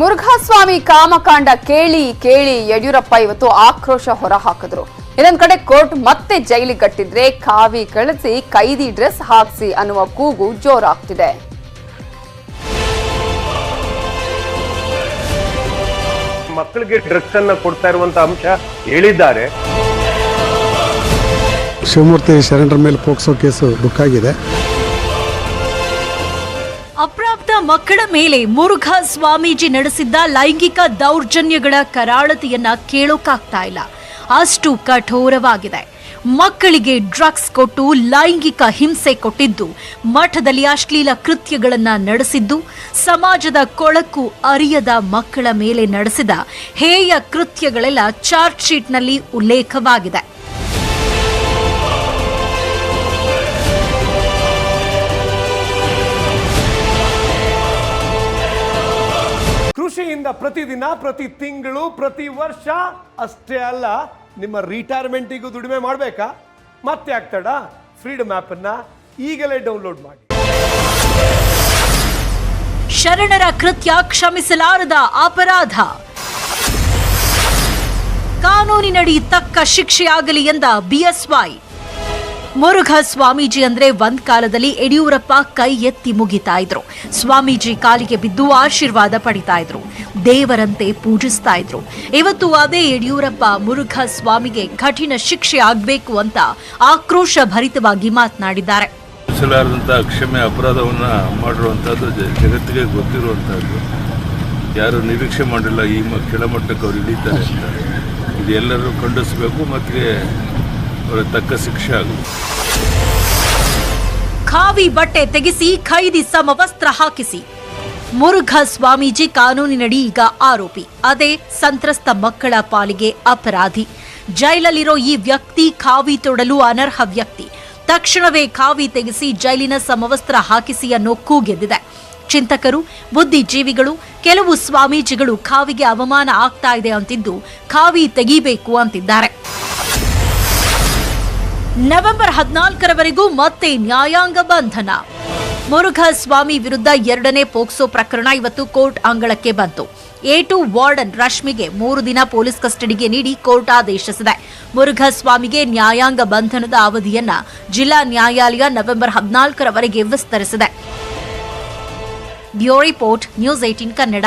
ಮುರುಘಾಸ್ವಾಮಿ ಕಾಮಕಾಂಡ ಕೇಳಿ ಕೇಳಿ ಯಡಿಯೂರಪ್ಪ ಇವತ್ತು ಆಕ್ರೋಶ ಹೊರಹಾಕಿದ್ರು. ಇನ್ನೊಂದ್ ಕಡೆ ಕೋರ್ಟ್ ಮತ್ತೆ ಜೈಲಿಗೆ ಕಟ್ಟಿದ್ರೆ ಕಾವಿ ಕಳಿಸಿ ಕೈದಿ ಡ್ರೆಸ್ ಹಾಕ್ಸಿ ಅನ್ನುವ ಕೂಗು ಜೋರಾಗ್ತಿದೆ. ಮಕ್ಕಳಿಗೆ ಡ್ರೆಸ್ ಅನ್ನ ಕೊಡ್ತಾ ಇರುವಂತ ಅಂಶ ಹೇಳಿದ್ದಾರೆ. ಶಿವಮೂರ್ತಿ ಶರಣರ ಮೇಲೆ ಪೋಕ್ಸೋ ಕೇಸು ಬುಕ್ ಆಗಿದೆ. ಅಪ್ರಾಪ್ತ ಮಕ್ಕಳ ಮೇಲೆ ಮುರುಘಾ ಸ್ವಾಮೀಜಿ ನಡೆಸಿದ್ದ ಲೈಂಗಿಕ ದೌರ್ಜನ್ಯಗಳ ಕರಾಳತೆಯನ್ನ ಕೇಳೋಕಾಗ್ತಾ ಇಲ್ಲ. ಅಷ್ಟು ಕಠೋರವಾಗಿದೆ. ಮಕ್ಕಳಿಗೆ ಡ್ರಗ್ಸ್ ಕೊಟ್ಟು ಲೈಂಗಿಕ ಹಿಂಸೆ ಕೊಟ್ಟಿದ್ದು, ಮಠದಲ್ಲಿ ಅಶ್ಲೀಲ ಕೃತ್ಯಗಳನ್ನ ನಡೆಸಿದ್ದು, ಸಮಾಜದ ಕೊಳಕು ಅರಿಯದ ಮಕ್ಕಳ ಮೇಲೆ ನಡೆಸಿದ ಹೇಯ ಕೃತ್ಯಗಳೆಲ್ಲ ಚಾರ್ಜ್ ಶೀಟ್ನಲ್ಲಿ ಉಲ್ಲೇಖವಾಗಿದೆ. ಕೃಷಿಯಿಂದ ಪ್ರತಿದಿನ, ಪ್ರತಿ ತಿಂಗಳು, ಪ್ರತಿ ವರ್ಷ ಅಷ್ಟೇ ಅಲ್ಲ, ನಿಮ್ಮ ರಿಟೈರ್ಮೆಂಟಿಗೂ ದುಡಿಮೆ ಮಾಡಬೇಕಾ? ಮತ್ತೆ ಆಗ್ತಾಡ ಫ್ರೀಡಮ್ ಅನ್ನ ಈಗಲೇ ಡೌನ್ಲೋಡ್ ಮಾಡಿ. ಶರಣರ ಕೃತ್ಯ ಕ್ಷಮಿಸಲಾರದ ಅಪರಾಧ. ಕಾನೂನಿನಡಿ ತಕ್ಕ ಶಿಕ್ಷೆಯಾಗಲಿ ಎಂದ ಬಿಎಸ್ವೈ ಮುರುಘಾ ಸ್ವಾಮೀಜಿ ಅಂದ್ರೆ ಒಂದ್ ಕಾಲದಲ್ಲಿ ಯಡಿಯೂರಪ್ಪ ಕೈ ಎತ್ತಿ ಮುಗಿತಾ ಇದ್ರು. ಸ್ವಾಮೀಜಿ ಕಾಲಿಗೆ ಬಿದ್ದು ಆಶೀರ್ವಾದ ಪಡಿತಾ ಇದ್ರು. ದೇವರಂತೆ ಪೂಜಿಸ್ತಾ ಇದ್ರು. ಇವತ್ತು ಅದೇ ಯಡಿಯೂರಪ್ಪ ಮುರುಘ ಸ್ವಾಮಿಗೆ ಕಠಿಣ ಶಿಕ್ಷೆ ಆಗ್ಬೇಕು ಅಂತ ಆಕ್ರೋಶ ಭರಿತವಾಗಿ ಮಾತನಾಡಿದ್ದಾರೆ. ಕ್ಷಮೆ ಅಪರಾಧವನ್ನ ಮಾಡಿರುವಂತಹದ್ದು ಜಗತ್ತಿಗೆ ಗೊತ್ತಿರುವಂತಹದ್ದು. ಯಾರು ನಿರೀಕ್ಷೆ ಮಾಡಿಲ್ಲ, ಈ ಕೆಳಮಟ್ಟಕ್ಕೆ ಅವ್ರು ಇಳಿತಾರೆ ಅಂತ. ಇದು ಎಲ್ಲರೂ ಖಂಡಿಸಬೇಕು ಮತ್ತು ಅವರ ಶಿಕ್ಷೆ ಆಗಲಿ ಖಾವಿ ಬಟ್ಟೆ ತೆಗೆಸಿ, ಖೈದಿ ಸಮವಸ್ತ್ರ ಹಾಕಿಸಿ. ಮುರುಘ ಸ್ವಾಮೀಜಿ ಕಾನೂನಿನಡಿ ಈಗ ಆರೋಪಿ. ಅದೇ ಸಂತ್ರಸ್ತ ಮಕ್ಕಳ ಪಾಲಿಗೆ ಅಪರಾಧಿ. ಜೈಲಲ್ಲಿರೋ ಈ ವ್ಯಕ್ತಿ ಖಾವಿ ತೊಡಲು ಅನರ್ಹ ವ್ಯಕ್ತಿ. ತಕ್ಷಣವೇ ಖಾವಿ ತೆಗೆಸಿ ಜೈಲಿನ ಸಮವಸ್ತ್ರ ಹಾಕಿಸಿ ಅನ್ನೋ ಕೂಗೆದ್ದಿದೆ ಚಿಂತಕರು, ಬುದ್ಧಿಜೀವಿಗಳು, ಕೆಲವು ಸ್ವಾಮೀಜಿಗಳು ಖಾವಿಗೆ ಅವಮಾನ ಆಗ್ತಾ ಇದೆ ಅಂತಿದ್ದು ಖಾವಿ ತೆಗಿಬೇಕು ಅಂತಿದ್ದಾರೆ. ನವೆಂಬರ್ ಹದಿನಾಲ್ಕರವರೆಗೂ ಮತ್ತೆ ನ್ಯಾಯಾಂಗ ಬಂಧನ. ಮುರುಘಾ ಸ್ವಾಮಿ ವಿರುದ್ಧ ಎರಡನೇ ಪೋಕ್ಸೋ ಪ್ರಕರಣ ಇವತ್ತು ಕೋರ್ಟ್ ಅಂಗಳಕ್ಕೆ ಬಂತು. ಎ ಟು ವಾರ್ಡನ್ ರಶ್ಮಿಗೆ ಮೂರು ದಿನ ಪೊಲೀಸ್ ಕಸ್ಟಡಿಗೆ ನೀಡಿ ಕೋರ್ಟ್ ಆದೇಶಿಸಿದೆ. ಮುರುಘಾ ಸ್ವಾಮಿಗೆ ನ್ಯಾಯಾಂಗ ಬಂಧನದ ಅವಧಿಯನ್ನ ಜಿಲ್ಲಾ ನ್ಯಾಯಾಲಯ ನವೆಂಬರ್ ಹದಿನಾಲ್ಕರವರೆಗೆ ವಿಸ್ತರಿಸಿದೆ. Bureau report, news eighteen Kannada.